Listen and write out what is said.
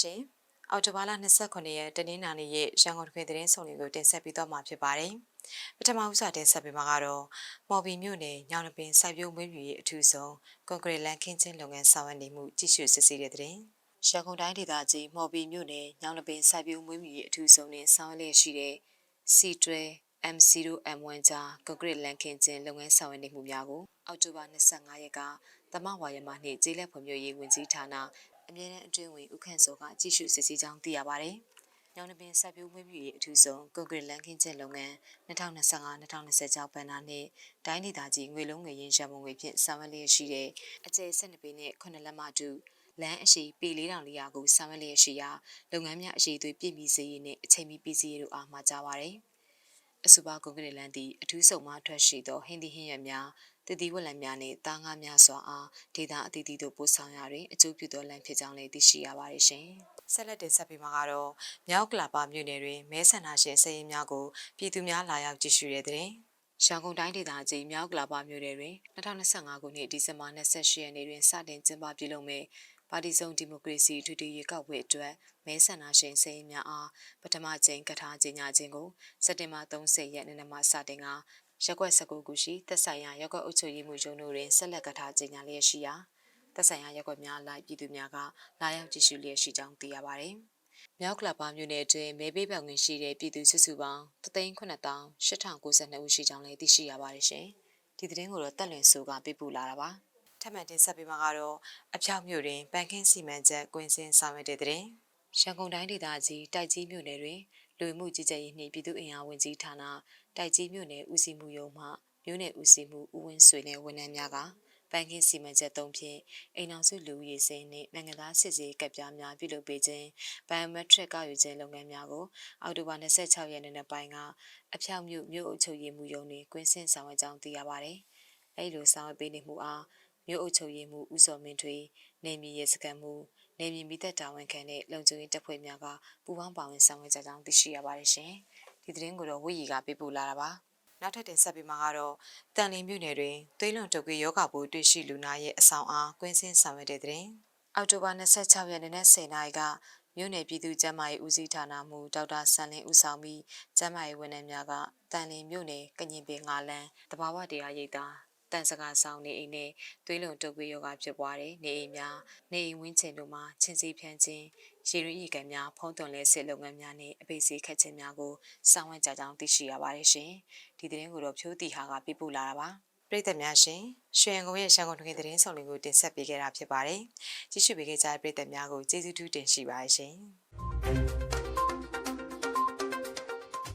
ရှင်။အော်တိုဘာလ29ရက်တနင်္လာနေ့ရက်ရန်ကုန်တွင်သတင်းဆောင်တွေကိုတင်ဆက်ပေးသွားမှာဖြစ်ပါတယ်။ပထမဦးစွာတင်ဆက်ပေးမှာကတော့မော်ဘီမြို့နယ်ညောင်နှပင်စိုက်ပျိုးမွေးမြူရေးအထူးဆုံးကွန်ကရစ်လန်ခင်းချင်းလုပ်ငန်းဆောင်ရွက်နေမှုကြည့်ရှုစစ်ဆေးတဲ့သတင်း။ရန်ကုန်တိုင်းဒေသကြီးမော်ဘီမြို့နယ်ညောင်နှပင်စိုက်ပျိုးမွေးမြူရေးအထူးဆုံးနဲ့ဆောင်ရွက်လျက်ရှိတဲ့စီတွဲ M0 M1 ကြားကွန်ကရစ်လန်ခင်းချင်းလုပ်ငန်းဆောင်ရွက်နေမှုများကိုအောက်တိုဘာ25ရက်ကသမဝါယမနှင့်ကျေးလက်ဖွံ့ဖြိုးရေးဝန်ကြီးဌာန အမြဲတမ်းအတွင်းဝင်ဦးခန့်စောကကြည့်ရှုစစ်ဆေးကြောင်းသိရပါတယ်။ညောင်နှပင်စိုက်ပျိုးမွေးမြူရေးအထူးဆုံးကွန်ကရစ်လန်ခင်းချက်လုပ်ငန်း2025-2026ဘဏ္ဍာနှစ်တိုင်းဒေသကြီးငွေလုံးငွေရင်းရန်ပုံငွေဖြင့်ဆောင်ရွက်လျက်ရှိတဲ့အကျယ်12ပေနဲ့9လက်မတူလမ်းအရှိပေ4400ကိုဆောင်ရွက်လျက်ရှိရာလုပ်ငန်းများအရေးသွေးပြည့်မီစေရေးနှင့်အချိန်မီပြည်စည်းရေးတို့အားမှာကြားပါရယ်။ အဆိုပါကွန်ကရစ်လန်သည်အထူးဆုံးမှထွက်ရှိသောဟင်းသီးဟင်းရွက်များတည်တည်ဝက်လံများနှင့်တားငါးများစွာအားဒေသအသီးသီးတို့ပို့ဆောင်ရာတွင်အကျိုးပြုသောလမ်းဖြစ်ကြောင်းလည်းသိရှိရပါတယ်ရှင်။ဆက်လက်တင်ဆက်ပေးမှာကတော့မြောက်ကလာပါမြို့နယ်တွင်မဲဆန္ဒရှင်စည်ရင်များကိုပြည်သူများလာရောက်ကြည့်ရှုတဲ့တဲ့ရန်ကုန်တိုင်းဒေသကြီးမြောက်ကလာပါမြို့နယ်တွင်2025ခုနှစ်ဒီဇင်ဘာ28ရက်နေ့တွင်စတင်ကျင်းပပြုလုပ်မယ့် ပါတီစုံဒီမိုကရေစီထူထူရွေးကောက်ပွဲအတွက်မဲဆန္ဒရှင်စည်ရင်များအားပထမကျင်းကထားကြေညာခြင်းကိုစက်တင်ဘာ30ရက်နေ့မှစတင်ကရက်ွက်19ခုရှိသက်ဆိုင်ရာရက်ွက်အုပ်ချုပ်ရေးမှုရုံးတို့တွင်ဆက်လက်ကထားကြေညာလျက်ရှိရာသက်ဆိုင်ရာရက်ွက်များလိုက်ပြည်သူများကလာရောက်ကြည့်ရှုလျက်ရှိကြောင်းသိရပါတယ်။မြောက်ကလပ်ပါမြို့နယ်အတွင်းမဲပေးပတ်ဝင်ရှိတဲ့ပြည်သူစုစုပေါင်း3,992ဦးရှိကြောင်းလည်းသိရှိရပါတယ်ရှင်။ဒီသတင်းကိုတော့တက်လွင်ဆိုကပြပူလာတာပါ။ ထပ်မံတင်ဆက်ပေးမှာကတော့အပြောက်မြို့တွင်ပန်ခင်းစီမံချက်ကွင်းစင်ဆောင်ရွက်တဲ့တဲ့ရန်ကုန်တိုင်းဒေသကြီးတိုက်ကြီးမြို့နယ်တွင်လူမှုကြီးကြပ်ရေးနှင့်ပြည်သူ့အင်အားဝန်ကြီးဌာနတိုက်ကြီးမြို့နယ်ဦးစီးမှုရုံးမှမြို့နယ်ဦးစီးမှုဦးဝင်းဆွေနဲ့ဝန်ထမ်းများကပန်းခင်းစီမံချက်သုံးဖြင့်အိမ်အောင်စုလူဦးရေစင်းနှင့်နိုင်ငံသားစစ်ဆေးကပ်ပြားများပြုလုပ်ပေးခြင်းဘိုင်ယိုမက်ထရစ်ကောက်ယူခြင်းလုပ်ငန်းများကိုအောက်တိုဘာ26ရက်နေ့နေ့ပိုင်းကအဖြောက်မြို့မြို့အုပ်ချုပ်ရေးမှူးရုံးတွင်ကွင်းဆင်းဆောင်ရွက်ကြောင်းသိရပါသည်။အဲဒီလိုဆောင်ရွက်ပေးနေမှုအား မြို့အုပ်ချုပ်ရေးမှူးဦးစောမင်းထွေနေမြေရဲစခန်းမှူးနေမြေမိသက်တာဝန်ခံတဲ့လုံခြုံရေးတပ်ဖွဲ့များကပူးပေါင်းပါဝင်ဆောင်ရွက်ကြကြောင်းသိရှိရပါတယ်ရှင်။ဒီသတင်းကိုတော့ဝိရီကပေးပို့လာတာပါ။နောက်ထပ်တင်ဆက်ပေးမှာကတော့တန်လင်းမြို့နယ်တွင်သွေးလွန်တုပ်ကွေးယောဂပိုးတွေ့ရှိလူနာရဲ့အဆောင်အားကွင်းစင်းဆောင်ရွက်တဲ့တဲ့အောက်တိုဘာ26ရက်နေ့နဲ့10နာရီကမြို့နယ်ပြည်သူ့ကျန်းမာရေးဦးစီးဌာနမှဒေါက်တာဆန်လင်းဦးဆောင်ပြီးကျန်းမာရေးဝန်ထမ်းများကတန်လင်းမြို့နယ်ကညင်ပင်ငါလန်းတဘာဝတရားရိပ်သာ တန်စကားဆောင်နေအိမ်နဲ့သွေးလွန်တုပ်ကွေးယောဂဖြစ်ပွားတဲ့နေအိမ်များနေအိမ်ဝင်းကျင်တို့မှာချင်းစီဖြန်းခြင်းရေရည်ရီကန်များဖုံးသွန်လဲစစ်လုပ်ငန်းများနဲ့အပိစီခတ်ခြင်းများကိုစောင့်ဝှက်ကြကြောင်းသိရှိရပါတယ်ရှင်ဒီသတင်းကိုတော့ဖြိုးတီဟာကပြပို့လာတာပါပရိသတ်များရှင်ရွှေရန်ကုန်ရဲ့ရှန်ကုန်ထွေသတင်းဆောင်လေးကိုတင်ဆက်ပေးခဲ့တာဖြစ်ပါတယ်ကြည့်ရှုပေးခဲ့ကြတဲ့ပရိသတ်များကိုကျေးဇူးတူးတင်ရှိပါတယ်ရှင်